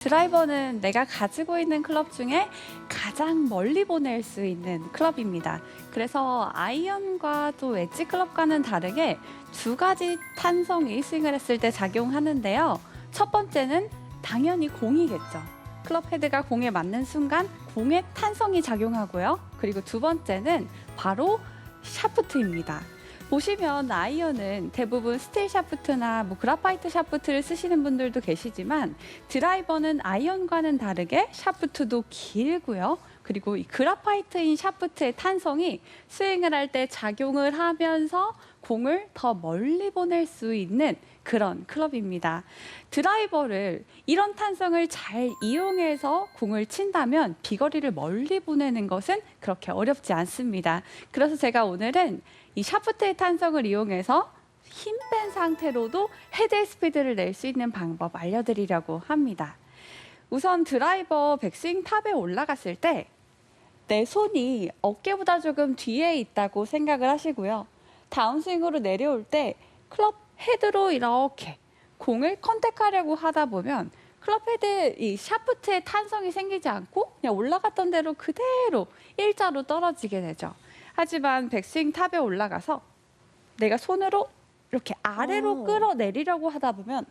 드라이버는 내가 가지고 있는 클럽 중에 가장 멀리 보낼 수 있는 클럽입니다. 그래서 아이언과 또 웨지 클럽과는 다르게 두 가지 탄성이 스윙을 했을 때 작용하는데요. 첫 번째는 당연히 공이겠죠. 클럽 헤드가 공에 맞는 순간 공의 탄성이 작용하고요. 그리고 두 번째는 바로 샤프트입니다. 보시면 아이언은 대부분 스틸 샤프트나 뭐 그라파이트 샤프트를 쓰시는 분들도 계시지만 드라이버는 아이언과는 다르게 샤프트도 길고요. 그리고 이 그라파이트인 샤프트의 탄성이 스윙을 할 때 작용을 하면서 공을 더 멀리 보낼 수 있는 그런 클럽입니다. 드라이버를 이런 탄성을 잘 이용해서 공을 친다면 비거리를 멀리 보내는 것은 그렇게 어렵지 않습니다. 그래서 제가 오늘은 이 샤프트의 탄성을 이용해서 힘 뺀 상태로도 헤드 스피드를 낼 수 있는 방법 알려드리려고 합니다. 우선 드라이버 백스윙 탑에 올라갔을 때 내 손이 어깨보다 조금 뒤에 있다고 생각을 하시고요. 다운스윙으로 내려올 때 클럽 헤드로 이렇게 공을 컨택하려고 하다 보면 클럽 헤드 이 샤프트의 탄성이 생기지 않고 그냥 올라갔던 대로 그대로 일자로 떨어지게 되죠. 하지만 백스윙 탑에 올라가서 내가 손으로 이렇게 아래로 오. 끌어내리려고 하다 보면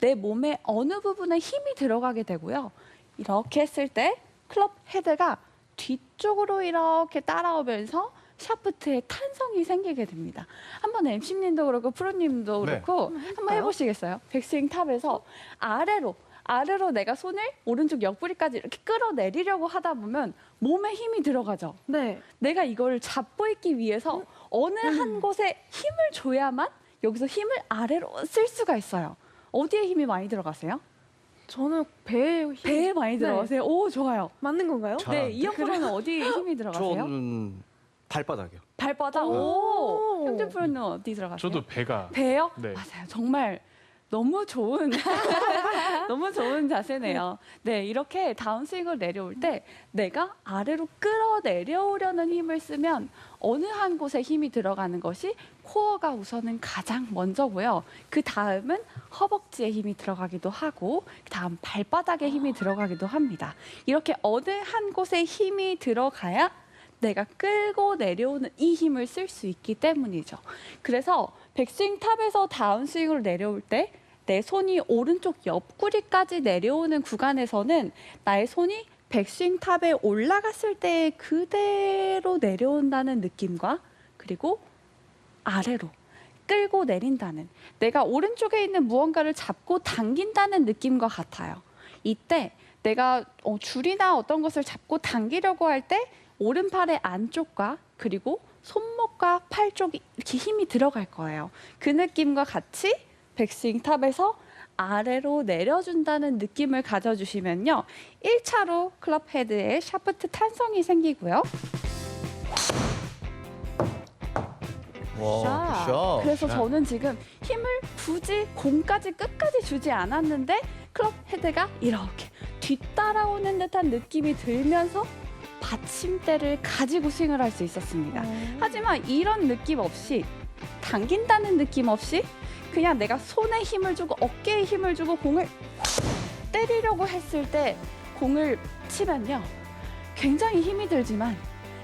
내 몸의 어느 부분에 힘이 들어가게 되고요. 이렇게 했을 때 클럽 헤드가 뒤쪽으로 이렇게 따라오면서 샤프트에 탄성이 생기게 됩니다. 한번 MC님도 그렇고 프로님도 네. 그렇고 한번 한번? 해보시겠어요? 백스윙 탑에서 아래로 아래로 내가 손을 오른쪽 옆구리까지 이렇게 끌어내리려고 하다 보면 몸에 힘이 들어가죠. 네. 내가 이걸 잡고 있기 위해서 어느 한 곳에 힘을 줘야만 여기서 힘을 아래로 쓸 수가 있어요. 어디에 힘이 많이 들어가세요? 저는 배에 힘 배에 많이 네. 들어가세요. 오 좋아요. 맞는 건가요? 잘 네, 안 이영 프로는 어디에 힘이 들어가세요? 저는 발바닥이요. 발바닥. 오. 오. 형준 프로는 어디 들어가세요? 저도 배가 배요? 네. 맞아요. 정말 너무 좋은 너무 좋은 자세네요. 네, 이렇게 다운스윙을 내려올 때 내가 아래로 끌어내려오려는 힘을 쓰면 어느 한 곳에 힘이 들어가는 것이 코어가 우선은 가장 먼저고요. 그 다음은 허벅지에 힘이 들어가기도 하고 그 다음 발바닥에 힘이 들어가기도 합니다. 이렇게 어느 한 곳에 힘이 들어가야 내가 끌고 내려오는 이 힘을 쓸 수 있기 때문이죠. 그래서 백스윙 탑에서 다운스윙으로 내려올 때 내 손이 오른쪽 옆구리까지 내려오는 구간에서는 나의 손이 백스윙 탑에 올라갔을 때 그대로 내려온다는 느낌과 그리고 아래로 끌고 내린다는 내가 오른쪽에 있는 무언가를 잡고 당긴다는 느낌과 같아요. 이때 내가 어, 줄이나 어떤 것을 잡고 당기려고 할때 오른팔의 안쪽과 그리고 손목과 팔 쪽이 이렇게 힘이 들어갈 거예요. 그 느낌과 같이 백스윙 탑에서 아래로 내려준다는 느낌을 가져주시면요. 1차로 클럽 헤드에 샤프트 탄성이 생기고요. 와, 샷. 그래서 샷. 저는 지금 힘을 굳이 공까지 끝까지 주지 않았는데 클럽 헤드가 이렇게 뒤따라오는 듯한 느낌이 들면서 받침대를 가지고 스윙을 할 수 있었습니다. 하지만 이런 느낌 없이 당긴다는 느낌 없이 그냥 내가 손에 힘을 주고 어깨에 힘을 주고 공을 때리려고 했을 때 공을 치면요 굉장히 힘이 들지만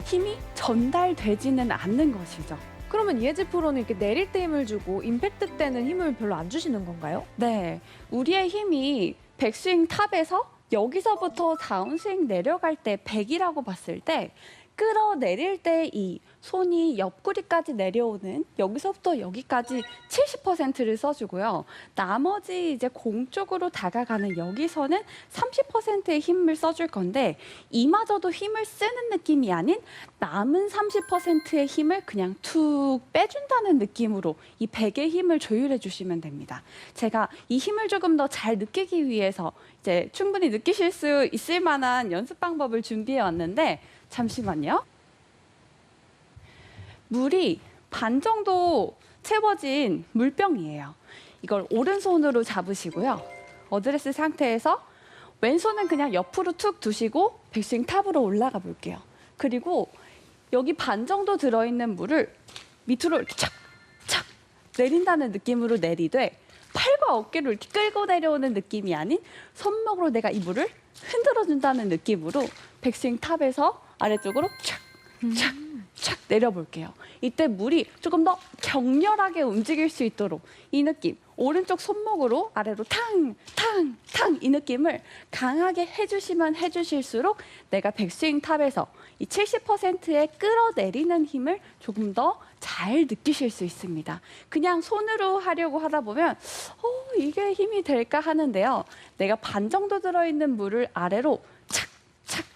힘이 전달되지는 않는 것이죠. 그러면 이혜지 프로는 이렇게 내릴 때 힘을 주고 임팩트 때는 힘을 별로 안 주시는 건가요? 네, 우리의 힘이 백스윙 탑에서 여기서부터 다운스윙 내려갈 때 100이라고 봤을 때 끌어내릴 때 이 손이 옆구리까지 내려오는 여기서부터 여기까지 70%를 써주고요. 나머지 이제 공 쪽으로 다가가는 여기서는 30%의 힘을 써줄 건데 이마저도 힘을 쓰는 느낌이 아닌 남은 30%의 힘을 그냥 툭 빼준다는 느낌으로 이 100의 힘을 조율해 주시면 됩니다. 제가 이 힘을 조금 더 잘 느끼기 위해서 이제 충분히 느끼실 수 있을 만한 연습 방법을 준비해 왔는데 잠시만요. 물이 반 정도 채워진 물병이에요. 이걸 오른손으로 잡으시고요. 어드레스 상태에서 왼손은 그냥 옆으로 툭 두시고 백스윙 탑으로 올라가 볼게요. 그리고 여기 반 정도 들어있는 물을 밑으로 이렇게 착, 착 내린다는 느낌으로 내리되 팔과 어깨를 이렇게 끌고 내려오는 느낌이 아닌 손목으로 내가 이 물을 흔들어준다는 느낌으로 백스윙 탑에서 아래쪽으로 착, 착, 착 내려볼게요. 이때 물이 조금 더 격렬하게 움직일 수 있도록 이 느낌 오른쪽 손목으로 아래로 탕, 탕, 탕 이 느낌을 강하게 해주시면 해주실수록 내가 백스윙 탑에서 이 70%의 끌어내리는 힘을 조금 더 잘 느끼실 수 있습니다. 그냥 손으로 하려고 하다 보면 어, 이게 힘이 될까 하는데요. 내가 반 정도 들어있는 물을 아래로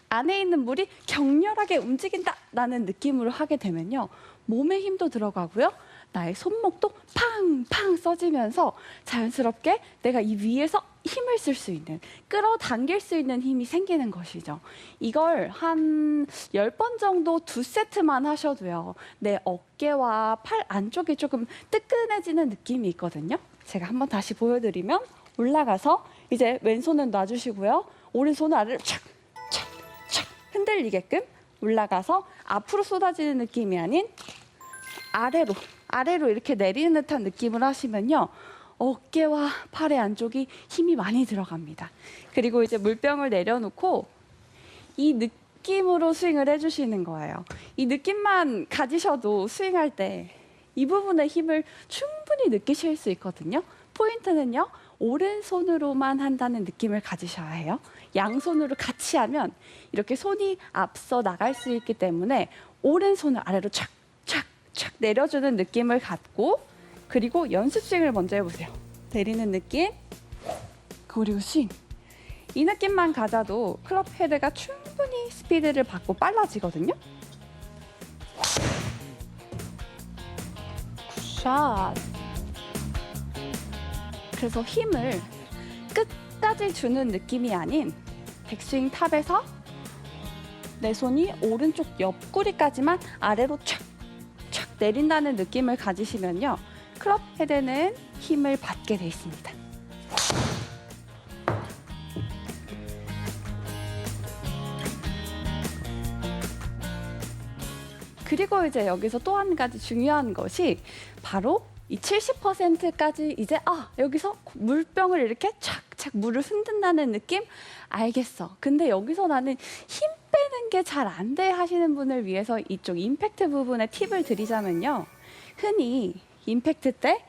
안에 있는 물이 격렬하게 움직인다라는 느낌으로 하게 되면요. 몸에 힘도 들어가고요. 나의 손목도 팡팡 써지면서 자연스럽게 내가 이 위에서 힘을 쓸 수 있는 끌어당길 수 있는 힘이 생기는 것이죠. 이걸 한 열 번 정도 두 세트만 하셔도요. 내 어깨와 팔 안쪽이 조금 뜨끈해지는 느낌이 있거든요. 제가 한번 다시 보여드리면 올라가서 이제 왼손은 놔주시고요. 오른손은 아래로 착 흔들리게끔 올라가서 앞으로 쏟아지는 느낌이 아닌 아래로 아래로 이렇게 내리는 듯한 느낌을 하시면요. 어깨와 팔의 안쪽이 힘이 많이 들어갑니다. 그리고 이제 물병을 내려놓고 이 느낌으로 스윙을 해주시는 거예요. 이 느낌만 가지셔도 스윙할 때 이 부분의 힘을 충분히 느끼실 수 있거든요. 포인트는요. 오른손으로만 한다는 느낌을 가지셔야 해요. 양손으로 같이 하면 이렇게 손이 앞서 나갈 수 있기 때문에 오른손을 아래로 착, 착, 착 내려주는 느낌을 갖고 그리고 연습 스윙을 먼저 해보세요. 내리는 느낌, 그리고 스윙. 이 느낌만 가져도 클럽 헤드가 충분히 스피드를 받고 빨라지거든요. 샷. 그래서 힘을 끝까지 주는 느낌이 아닌 백스윙 탑에서 내 손이 오른쪽 옆구리까지만 아래로 촥, 촥 내린다는 느낌을 가지시면요. 클럽 헤드는 힘을 받게 돼 있습니다. 그리고 이제 여기서 또 한 가지 중요한 것이 바로 이 70%까지 이제 아 여기서 물병을 이렇게 착착 물을 흔든다는 느낌 알겠어. 근데 여기서 나는 힘 빼는 게 잘 안 돼 하시는 분을 위해서 이쪽 임팩트 부분에 팁을 드리자면요. 흔히 임팩트 때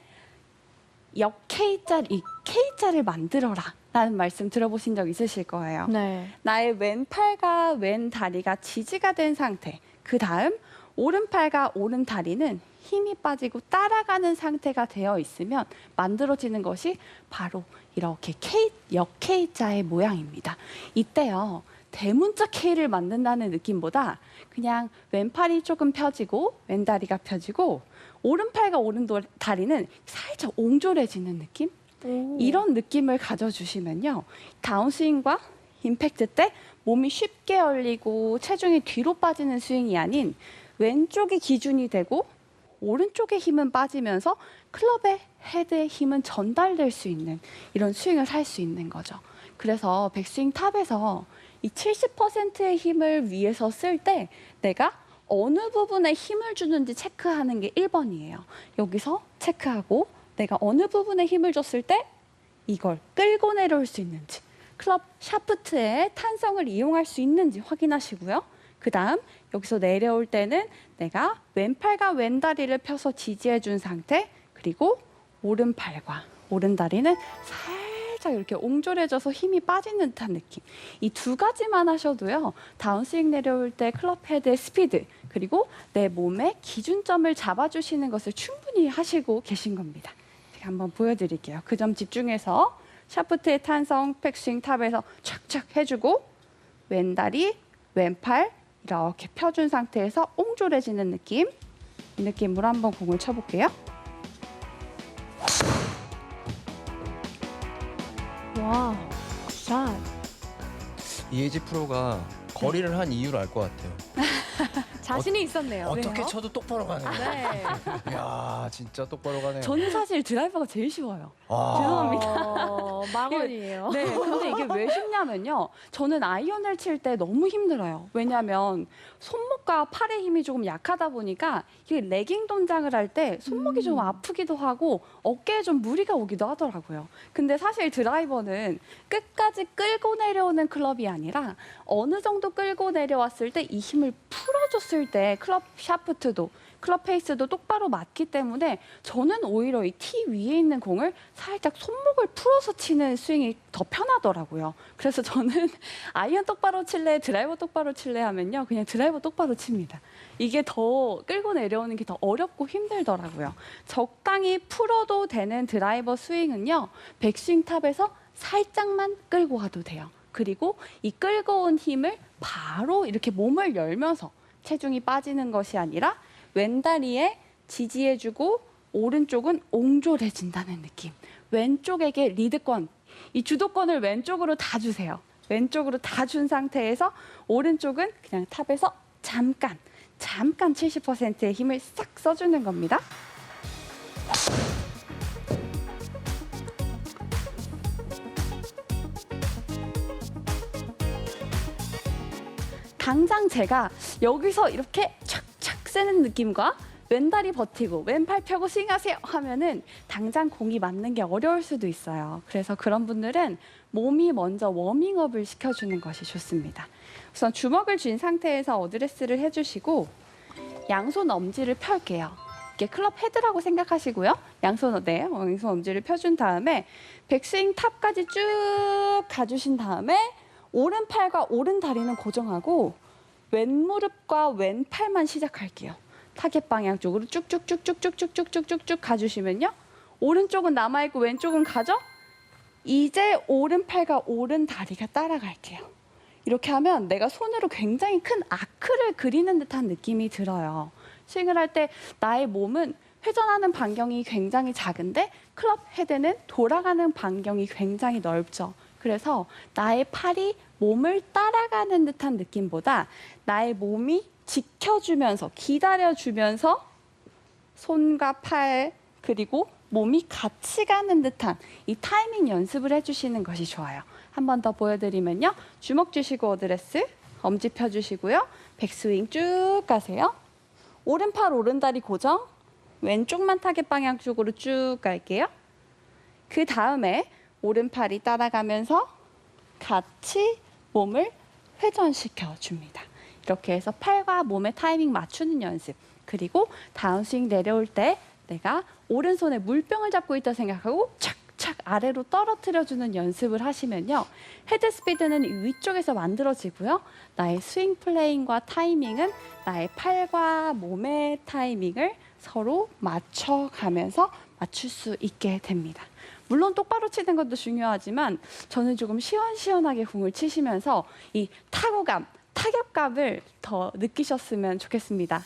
역 K자, 이 K자를 만들어라 라는 말씀 들어보신 적 있으실 거예요. 네. 나의 왼팔과 왼다리가 지지가 된 상태. 그 다음 오른팔과 오른다리는 힘이 빠지고 따라가는 상태가 되어 있으면 만들어지는 것이 바로 이렇게 K, 역 K자의 모양입니다. 이때요. 대문자 K를 만든다는 느낌보다 그냥 왼팔이 조금 펴지고 왼다리가 펴지고 오른팔과 오른다리는 살짝 옹졸해지는 느낌? 이런 느낌을 가져주시면요. 다운스윙과 임팩트 때 몸이 쉽게 열리고 체중이 뒤로 빠지는 스윙이 아닌 왼쪽이 기준이 되고 오른쪽의 힘은 빠지면서 클럽의 헤드의 힘은 전달될 수 있는 이런 스윙을 할 수 있는 거죠. 그래서 백스윙 탑에서 이 70%의 힘을 위해서 쓸 때 내가 어느 부분에 힘을 주는지 체크하는 게 1번이에요. 여기서 체크하고 내가 어느 부분에 힘을 줬을 때 이걸 끌고 내려올 수 있는지 클럽 샤프트의 탄성을 이용할 수 있는지 확인하시고요. 그 다음 여기서 내려올 때는 내가 왼팔과 왼다리를 펴서 지지해 준 상태 그리고 오른팔과 오른다리는 살짝 이렇게 옹졸해져서 힘이 빠지는 듯한 느낌. 이 두 가지만 하셔도요 다운스윙 내려올 때 클럽 헤드의 스피드 그리고 내 몸의 기준점을 잡아주시는 것을 충분히 하시고 계신 겁니다. 제가 한번 보여드릴게요. 그 점 집중해서 샤프트의 탄성 백스윙 탑에서 착착 해주고 왼다리 왼팔 이렇게 펴준 상태에서 옹졸해지는 느낌 이 느낌으로 한번 공을 쳐볼게요 와. 샷. 이혜지 프로가 거리를 한 이유를 알 것 같아요. 자신이 있었네요. 어떻게? 쳐도 똑바로 가네요. 네. 이야, 진짜 똑바로 가네요. 저는 사실 드라이버가 제일 쉬워요. 와. 죄송합니다. 어, 망언이에요. 네, 근데 이게 왜 쉽냐면요. 저는 아이언을 칠 때 너무 힘들어요. 왜냐하면 손목과 팔의 힘이 조금 약하다 보니까 이게 레깅 동작을 할 때 손목이 좀 아프기도 하고 어깨에 좀 무리가 오기도 하더라고요. 근데 사실 드라이버는 끝까지 끌고 내려오는 클럽이 아니라 어느 정도 끌고 내려왔을 때 이 힘을 풀어줬을 때 클럽 샤프트도 클럽 페이스도 똑바로 맞기 때문에 저는 오히려 이 티 위에 있는 공을 살짝 손목을 풀어서 치는 스윙이 더 편하더라고요. 그래서 저는 아이언 똑바로 칠래, 드라이버 똑바로 칠래 하면요. 그냥 드라이버 똑바로 칩니다. 이게 더 끌고 내려오는 게 더 어렵고 힘들더라고요. 적당히 풀어도 되는 드라이버 스윙은요. 백스윙 탑에서 살짝만 끌고 가도 돼요. 그리고 이 끌고 온 힘을 바로 이렇게 몸을 열면서 체중이 빠지는 것이 아니라 왼다리에 지지해주고 오른쪽은 옹졸해진다는 느낌. 왼쪽에게 리드권, 이 주도권을 왼쪽으로 다 주세요. 왼쪽으로 다 준 상태에서 오른쪽은 그냥 탑에서 잠깐, 잠깐 70%의 힘을 싹 써주는 겁니다. 당장 제가 여기서 이렇게 착착 세는 느낌과 왼다리 버티고 왼팔 펴고 스윙하세요 하면은 당장 공이 맞는 게 어려울 수도 있어요. 그래서 그런 분들은 몸이 먼저 워밍업을 시켜주는 것이 좋습니다. 우선 주먹을 쥔 상태에서 어드레스를 해주시고 양손 엄지를 펼게요. 이게 클럽 헤드라고 생각하시고요. 양손 네, 양손 엄지를 펴준 다음에 백스윙 탑까지 쭉 가주신 다음에 오른팔과 오른 다리는 고정하고 왼무릎과 왼팔만 시작할게요. 타겟 방향 쪽으로 쭉쭉쭉쭉쭉쭉쭉쭉쭉쭉 가주시면요. 오른쪽은 남아있고 왼쪽은 가죠? 이제 오른팔과 오른 다리가 따라갈게요. 이렇게 하면 내가 손으로 굉장히 큰 아크를 그리는 듯한 느낌이 들어요. 스윙을 할 때 나의 몸은 회전하는 반경이 굉장히 작은데 클럽 헤드는 돌아가는 반경이 굉장히 넓죠. 그래서 나의 팔이 몸을 따라가는 듯한 느낌보다 나의 몸이 지켜주면서 기다려주면서 손과 팔 그리고 몸이 같이 가는 듯한 이 타이밍 연습을 해주시는 것이 좋아요. 한 번 더 보여드리면요. 주먹 주시고 어드레스, 엄지 펴주시고요. 백스윙 쭉 가세요. 오른팔 오른다리 고정, 왼쪽만 타겟 방향 쪽으로 쭉 갈게요. 그 다음에 오른팔이 따라가면서 같이 몸을 회전시켜 줍니다. 이렇게 해서 팔과 몸의 타이밍 맞추는 연습. 그리고 다운 스윙 내려올 때 내가 오른손에 물병을 잡고 있다 생각하고 착착 아래로 떨어뜨려 주는 연습을 하시면요. 헤드 스피드는 위쪽에서 만들어지고요. 나의 스윙 플레잉과 타이밍은 나의 팔과 몸의 타이밍을 서로 맞춰가면서 맞출 수 있게 됩니다. 물론 똑바로 치는 것도 중요하지만 저는 조금 시원시원하게 공을 치시면서 이 타구감, 타격감을 더 느끼셨으면 좋겠습니다.